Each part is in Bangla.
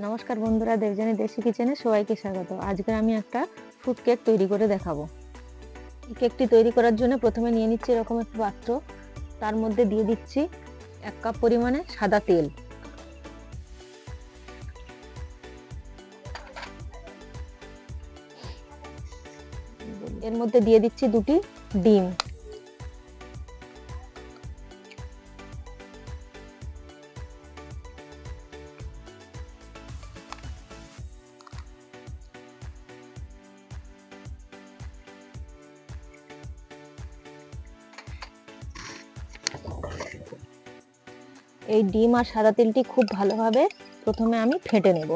নমস্কার বন্ধুরা দেবজানি দেশি কিচেনে সবাইকে স্বাগত। আজকে আমি একটা ফ্রুট কেক তৈরি করে দেখাবো। এই কেকটি তৈরি করার জন্য প্রথমে নিয়ে নিচ্ছি এরকম একটি পাত্র। তার মধ্যে দিয়ে দিচ্ছি এক কাপ পরিমাণে সাদা তেল। এর মধ্যে দিয়ে দিচ্ছি দুটি ডিম। এই ডিম আর সাদা তেলটি খুব ভালোভাবে প্রথমে আমি ফেটে নেব।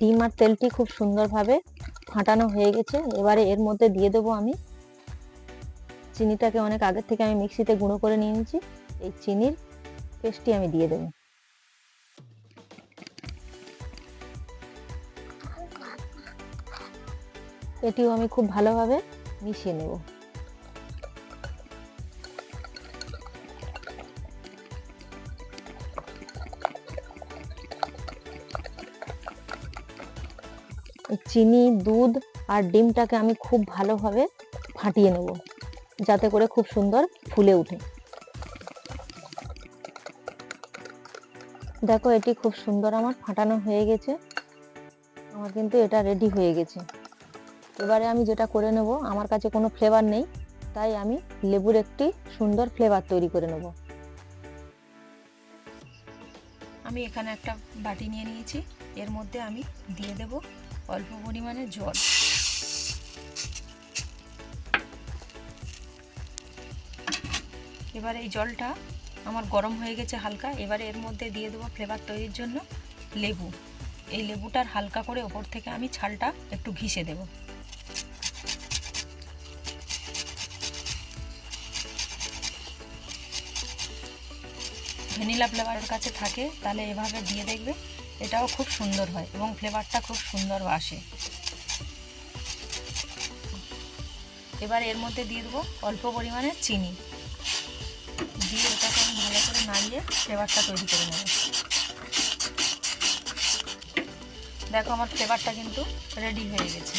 ডিম আর তেলটি খুব সুন্দরভাবে ফাটানো হয়ে গেছে। এবারে এর মধ্যে দিয়ে দেবো আমি চিনিটাকে অনেক আগের থেকে আমি মিক্সিতে গুঁড়ো করে নিয়ে নিয়েছি। এই চিনির পেস্টটি আমি দিয়ে দেবো। এটিও আমি খুব ভালোভাবে মিশিয়ে নেব। চিনি, দুধ আর ডিমটাকে আমি খুব ভালোভাবে ফাটিয়ে নেব, যাতে করে খুব সুন্দর ফুলে ওঠে দেখো, এটি খুব সুন্দর আমার ফাটানো হয়ে গেছে। আমার কিন্তু এটা রেডি হয়ে গেছে। এবারে আমি যেটা করে নেব, আমার কাছে কোনো ফ্লেভার নেই, তাই আমি লেবুর একটি সুন্দর ফ্লেভার তৈরি করে নেব। আমি এখানে একটা বাটি নিয়ে নিয়েছি। এর মধ্যে আমি দিয়ে দেব অল্প পরিমাণে জল। এবার এই জলটা আমার গরম হয়ে গেছে হালকা, এবারে এর মধ্যে দিয়ে দেবো ফ্লেভার তৈরির জন্য লেবু। এই লেবুটার হালকা করে ওপর থেকে আমি ছালটা একটু ঘিষে দেব। ভ্যানিলা ফ্লেভারের কাছে থাকে, তাহলে এভাবে দিয়ে দেখবে এটাও খুব সুন্দর হয় এবং ফ্লেভারটা খুব সুন্দর আসে। এবার এর মধ্যে দিয়ে দেবো অল্প পরিমাণে চিনি। নাড়িয়ে ফ্লেভারটা তৈরি করে নেব। দেখো আমার ফ্লেভারটা কিন্তু রেডি হয়ে গেছে।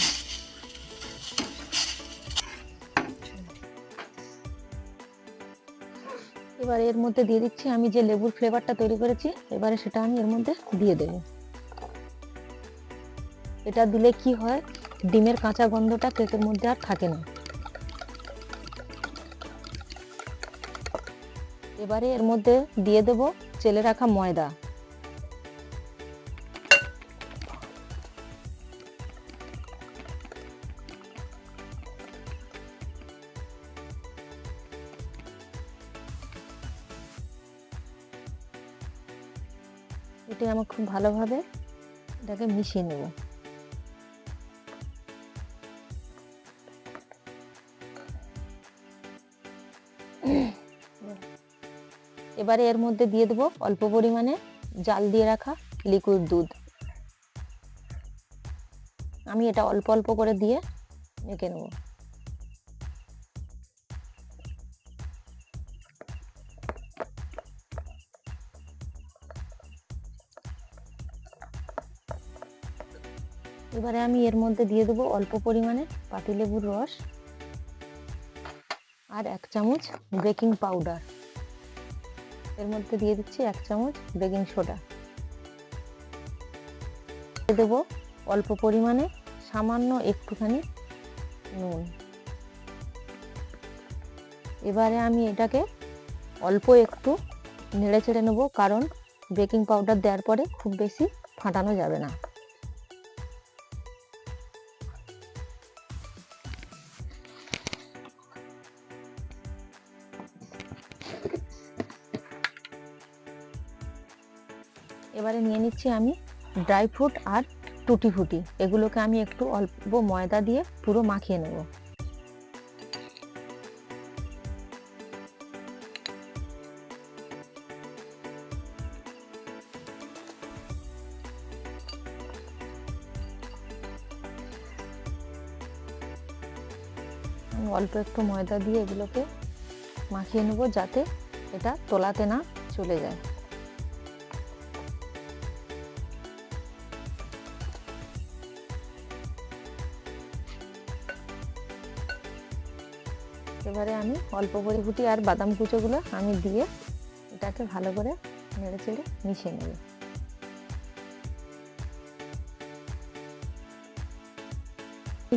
এবার এর মধ্যে দিয়ে দিচ্ছি আমি যে লেবুর ফ্লেভারটা তৈরি করেছি, এবারে সেটা আমি এর মধ্যে দিয়ে দেব। এটা দিলে কি হয়? ডিমের কাঁচা গন্ধটা কেকের মধ্যে আর থাকে না। এবারে এর মধ্যে দিয়ে দেব চেলে রাখা ময়দা। এটা আমার খুব ভালোভাবে এটাকে মিশিয়ে নেব। এবারে এর মধ্যে দিয়ে দেবো অল্প পরিমাণে জাল দিয়ে রাখা লিকুইড দুধ। আমি এটা অল্প অল্প করে দিয়ে মেখে নেব। এবারে আমি এর মধ্যে দিয়ে দেবো অল্প পরিমাণে পাতিলেবুর রস আর এক চামচ বেকিং পাউডার। এর মধ্যে দিয়ে দিচ্ছি এক চামচ বেকিং সোডা। দেবো অল্প পরিমাণে সামান্য একটুখানি নুন। এবারে আমি এটাকে অল্প একটু নেড়ে চেড়ে নেব, কারণ বেকিং পাউডার দেওয়ার পরে খুব বেশি ফাটানো যাবে না। এবারে নিয়ে নিচ্ছি আমি ড্রাই ফ্রুট আর টুটি ফুটি এগুলোকে আমি একটু অল্প ময়দা দিয়ে পুরো মাখিয়ে নেব। অল্প একটু ময়দা দিয়ে এগুলোকে মাখিয়ে নেব যাতে এটা তোলাতে না চলে যায়। এবারে আমি অল্প করে ফুটি আর বাদাম কুচোগুলো আমি দিয়ে এটাকে ভালো করে নেড়ে চেড়ে মিশিয়ে নেব।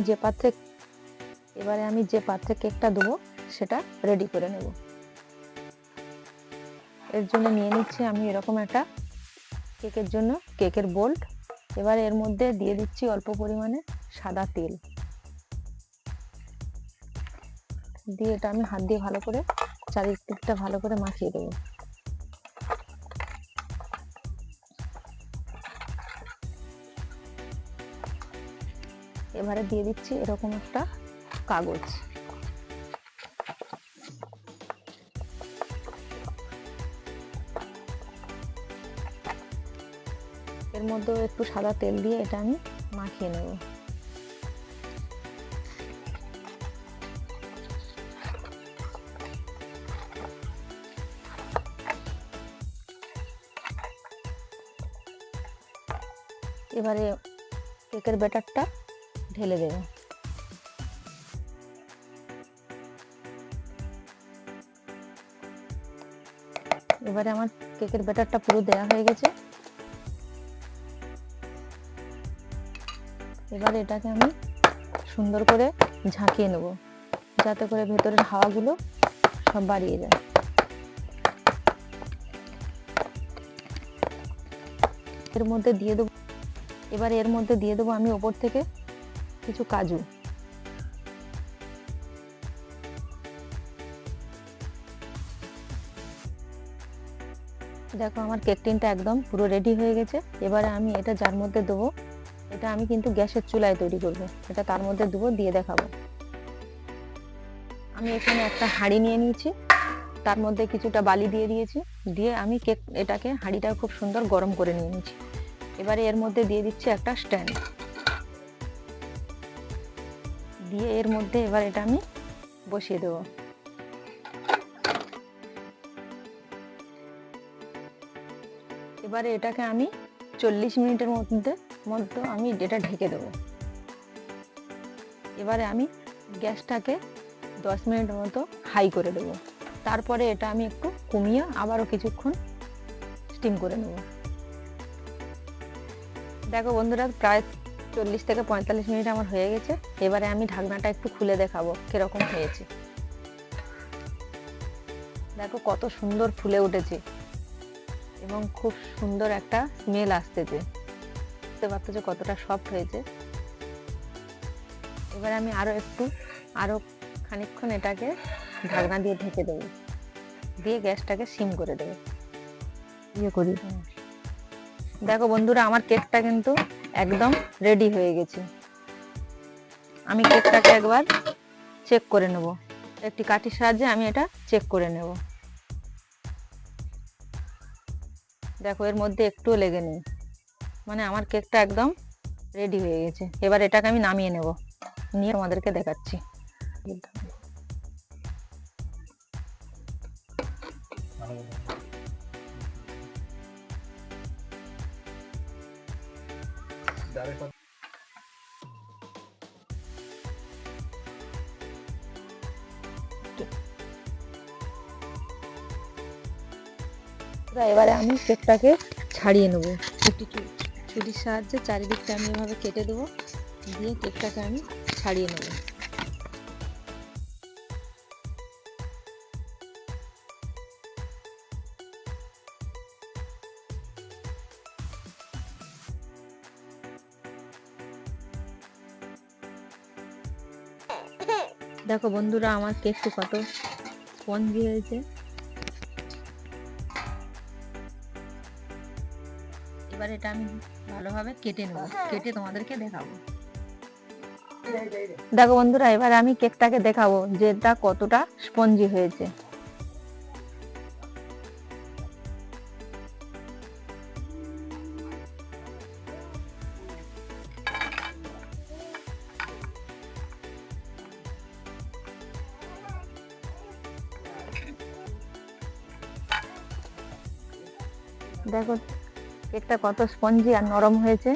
যে পাত্রে এবারে আমি যে পাত্রে কেকটা দেবো সেটা রেডি করে নেব। এর জন্য নিয়ে নিচ্ছি আমি এরকম একটা কেকের জন্য কেকের বোল্ট এবার এর মধ্যে দিয়ে দিচ্ছি অল্প পরিমাণে সাদা তেল। দিয়ে এটা আমি হাত দিয়ে ভালো করে চারিদিকটা ভালো করে মাখিয়ে দেবো। এবারে দিয়ে দিচ্ছি এরকম একটা কাগজ। এর মধ্যেও একটু সাদা তেল দিয়ে এটা আমি মাখিয়ে নেব। এবারে কেকের ব্যাটারটা ঢেলে দেব। এবারে আমার কেকের ব্যাটারটা পুরো দেয়া হয়ে গেছে। এবারে এটাকে আমি সুন্দর করে ঝাঁকিয়ে নেব, যাতে করে ভেতরের হাওয়াগুলো সব বাড়িয়ে যায়। এর মধ্যে দিয়ে দেবো এবার এর মধ্যে দিয়ে দেবো আমি ওপর থেকে কিছু কাজু। দেখো আমার কেক টিনটা একদম পুরো রেডি হয়ে গেছে। এবারে আমি এটা যার মধ্যে দেবো, এটা আমি কিন্তু গ্যাসের চুলায় তৈরি করব। এটা তার মধ্যে দেবো, দিয়ে দেখাবো। আমি এখানে একটা হাঁড়ি নিয়ে নিয়েছি, তার মধ্যে কিছুটা বালি দিয়ে দিয়েছি, দিয়ে আমি কেক এটাকে হাঁড়িটা খুব সুন্দর গরম করে নিয়ে নিয়েছি। এবারে এর মধ্যে দিয়ে দিচ্ছি একটা স্ট্যান্ড। দিয়ে এর মধ্যে এবার এটা আমি বসিয়ে দেবো। এবারে এটাকে আমি চল্লিশ মিনিটের মধ্যে মধ্যে আমি এটা ঢেকে দেবো। এবারে আমি গ্যাসটাকে দশ মিনিটের মতো হাই করে দেবো। তারপরে এটা আমি একটু কমিয়ে আবারও কিছুক্ষণ স্টিম করে নেব। দেখো বন্ধুরা, প্রায় চল্লিশ থেকে পঁয়তাল্লিশ মিনিট আমার হয়ে গেছে। এবারে আমি ঢাকনাটা একটু খুলে দেখাবো কীরকম হয়েছে। দেখো কত সুন্দর ফুলে উঠেছে এবং খুব সুন্দর একটা স্মেল আসতেছে। বুঝতে পারতো যে কতটা সফট হয়েছে। এবার আমি আরও একটু আরও খানিকক্ষণ এটাকে ঢাকনা দিয়ে ঢেকে দেবো। দিয়ে গ্যাসটাকে সিম করে দেবো। ইয়ে করি। দেখো বন্ধুরা, আমার কেকটা কিন্তু একদম রেডি হয়ে গেছে। আমি কেকটাকে একবার চেক করে নেব। একটি কাঠির সাহায্যে আমি এটা চেক করে নেব। দেখো, এর মধ্যে একটুও লেগে নেই। মানে আমার কেকটা একদম রেডি হয়ে গেছে। এবার এটাকে আমি নামিয়ে নেব। নিয়ে আমাদেরকে দেখাচ্ছি। এবারে আমি কেকটাকে ছাড়িয়ে নেব। ছুটি ছুটির সাহায্যে চারিদিকটা আমি এভাবে কেটে দেবো। দিয়ে কেকটাকে আমি ছাড়িয়ে নেব। দেখো বন্ধুরা আমার কেকটি কত স্পঞ্জি হয়েছে। এবার এটা আমি ভালোভাবে কেটে নেব। কেটে তোমাদেরকে দেখাবো। দেখো বন্ধুরা এবার আমি কেকটাকে দেখাবো যে এটা কতটা স্পঞ্জি হয়েছে। দেখো কেকটা কত স্পঞ্জি আর নরম হয়েছে।